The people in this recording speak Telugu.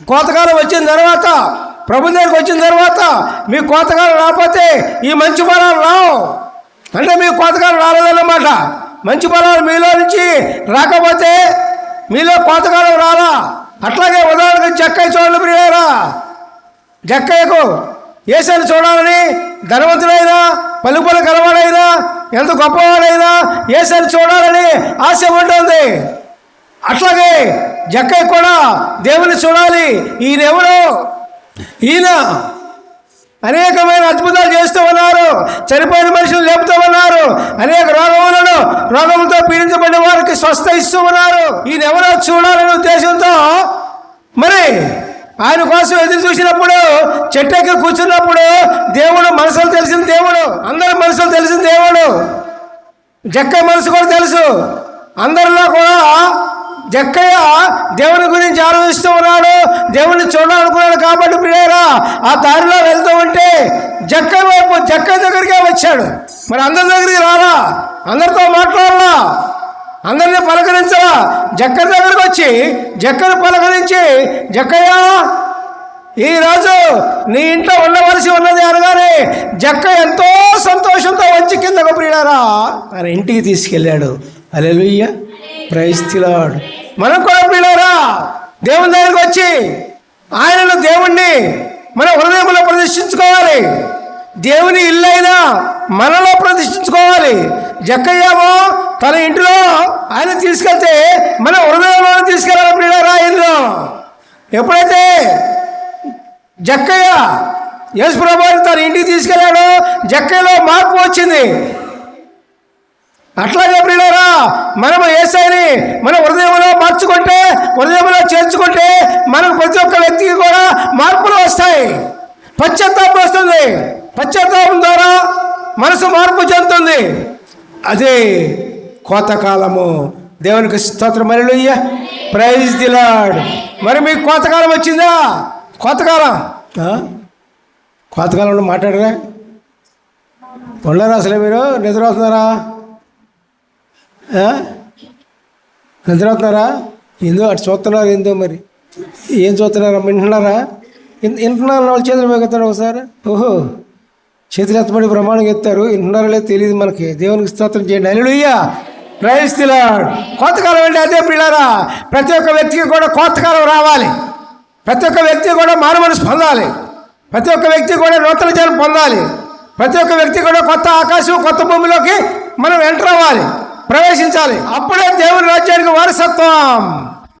కోతకాలం వచ్చిన తర్వాత ప్రభు దగ్గరికి వచ్చిన తర్వాత మీ కోతకాలం రాకపోతే ఈ మంచి ఫలాలు రావు. అంటే మీ కోతకాలం రాలేదన్నమాట. మంచి ఫలాలు మీలో నుంచి రాకపోతే మీలో కోతకాలం రాలా. అట్లాగే ఉదాహరణకు జక్కయ్య చూడండి ప్రియారా జక్కయ్యకు ఏసని చూడాలని ధనవంతుడైనా పలుపుల కలవాడైనా ఎంత గొప్పవాడైనా ఏసని చూడాలని ఆశ ఉంటుంది అట్లాగే జక్కై కూడా దేవుని చూడాలి. ఈయనెవరు? ఈయన అనేకమైన అద్భుతాలు చేస్తూ ఉన్నారు. చనిపోయిన మనుషులు లేపుతూ ఉన్నారు. అనేక రోగములను రోగంతో పీడించబడిన వారికి స్వస్థ ఇస్తూ ఉన్నారు. ఈయన ఎవరో చూడాలనే ఉద్దేశంతో మరి ఆయన కోసం ఎదురు చూసినప్పుడు చెట్టెక్కి కూర్చున్నప్పుడు దేవుడు మనసులు తెలిసిన దేవుడు అందరి మనసులు తెలిసిన దేవుడు. జక్క మనసు కూడా తెలుసు. అందరిలో కూడా జక్కయ్య దేవుని గురించి ఆలోచిస్తూ ఉన్నాడు. దేవుని చూడాలనుకున్నాడు కాబట్టి ప్రియారా ఆ దారిలో వెళ్తూ ఉంటే జక్క వైపు జక్కయ్య దగ్గరికే వచ్చాడు. మరి అందరి దగ్గరికి రారా? అందరితో మాట్లాడాలా అందరినీ పలకరించరా? జక్క దగ్గరికి వచ్చి జక్కను పలకరించి జక్కయ్య ఈరోజు నీ ఇంట్లో ఉండవలసి ఉన్నది అనగానే జక్క ఎంతో సంతోషంతో వచ్చి కిందకు ప్రియారా ఆయన ఇంటికి తీసుకెళ్ళాడు. అలెలుయ్య ప్రైస్తిలాడు మనం కూడా పిల్లరా దేవుని దగ్గరికి వచ్చి ఆయనను దేవుణ్ణి మన హృదయంలో ప్రదర్శించుకోవాలి దేవుని ఇల్లైనా మనలో ప్రదర్శించుకోవాలి జక్కయ్యేమో తన ఇంటిలో ఆయన తీసుకెళ్తే మన హృదయంలో తీసుకెళ్ళాలి పిల్లరా ఆయనలో ఎప్పుడైతే జక్కయ్య యేసుప్రభుని తన ఇంటికి తీసుకెళ్ళాడు జక్కయ్యలో మార్పు వచ్చింది. అట్లాగే ప్రియులరా మనము ఏసైని మన హృదయం చేర్చుకుంటే మనకు ప్రతి ఒక్క వ్యక్తికి కూడా మార్పులు వస్తాయి. పశ్చాత్తాపం వస్తుంది. పశ్చాత్తాపం ద్వారా మనసు మార్పు చెందుతుంది. అదే కోతకాలము. దేవునికి స్తోత్రం. మరిలుయ్య ప్రైజ్ దిలాడ్ మరి మీకు కోతకాలం వచ్చిందా? కోతకాలం. కోతకాలంలో మాట్లాడరా? ఉండరా అసలు మీరు? నిద్ర అవుతున్నారా నిద్ర అవుతున్నారా ఏందో అటు చూస్తున్నారు ఏందో మరి? ఏం చూస్తున్నారు వింటున్నారా? వింటున్నారు? వాళ్ళ చేతులు మేగుతారు ఒకసారి. ఓహో చేతులు ఎత్తబడి ప్రమాణం ఎత్తారు. వింటున్నారో లేదో తెలియదు మనకి. దేవునికి స్తోత్రం చేయండి. అల్లుయ్యా ప్రైజ్ తిలాడ్ కోతకాలం అంటే అదే పిల్లరా. ప్రతి ఒక్క వ్యక్తికి కూడా కోతకాలం రావాలి. ప్రతి ఒక్క వ్యక్తి కూడా మారు మనసు పొందాలి. ప్రతి ఒక్క వ్యక్తి కూడా నూతన జనం పొందాలి. ప్రతి ఒక్క వ్యక్తి కూడా కొత్త ఆకాశం కొత్త భూమిలోకి మనం ఎంటర్ అవ్వాలి. ప్రవేశించాలి. అప్పుడే దేవుని రాజ్యానికి వారసత్వం.